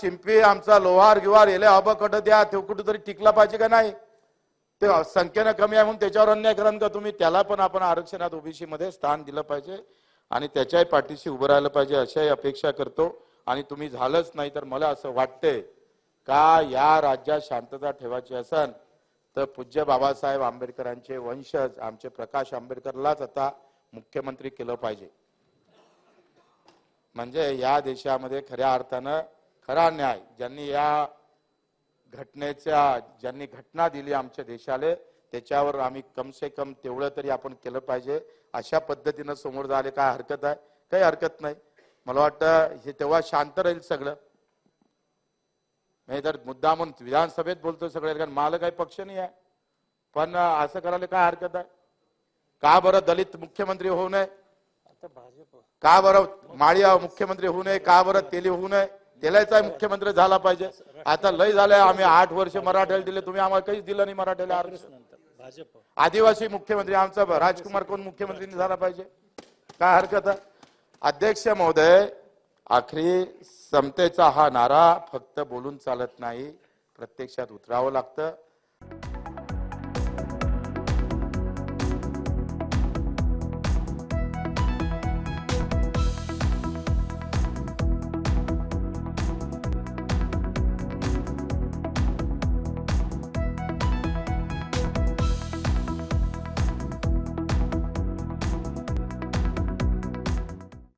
शिंपी आमचा लोहार गिवार येले अबकट द्या ते कुठेतरी टिकला पाहिजे का नाही? ते संख्येनं कमी आहे म्हणून त्याच्यावर अन्याय कराल का तुम्ही. त्याला पण आपण आरक्षणात ओबीसी मध्ये स्थान दिलं पाहिजे आणि त्याच्याही पाठीशी उभं राहिलं पाहिजे अशाही अपेक्षा करतो. आणि तुम्ही झालंच नाही तर मला असं वाटतंय का या राज्यात शांतता ठेवायची असन? तर पूज्य बाबासाहेब आंबेडकरांचे वंशज आमचे प्रकाश आंबेडकरलाच आता मुख्यमंत्री केलं पाहिजे. म्हणजे या देशामध्ये खऱ्या अर्थानं खरा न्याय. ज्यांनी या घटनेच्या ज्यांनी घटना दिली आमच्या देशाला त्याच्यावर आम्ही कम से कम तेवढं तरी आपण केलं पाहिजे. अशा पद्धतीनं समोर झाले काय हरकत आहे? काही हरकत नाही. मला वाटतं हे तेव्हा शांत राहील सगळं. नाही तर मुद्दा म्हणून विधानसभेत बोलतो सगळे कारण मला काही पक्ष नाही आहे. पण असं करायला काय हरकत आहे? का बरं दलित मुख्यमंत्री होऊ नये? का बरं माळी मुख्यमंत्री होऊ नये? का बरं तेली होऊ नये? तेलाचा मुख्यमंत्री झाला पाहिजे. आता लय झालंय. आम्ही आठ वर्ष मराठ्याला दिले. तुम्ही आम्हाला काहीच दिलं नाही मराठ्याला आरक्षण. आदिवासी मुख्यमंत्री आमचा राजकुमार कोण मुख्यमंत्री झाला पाहिजे? काय हरकत आहे? अध्यक्ष महोदय आखरी समतेचा हा नारा फक्त बोलून चालत नाही. प्रत्यक्षात उतरावं लागतं.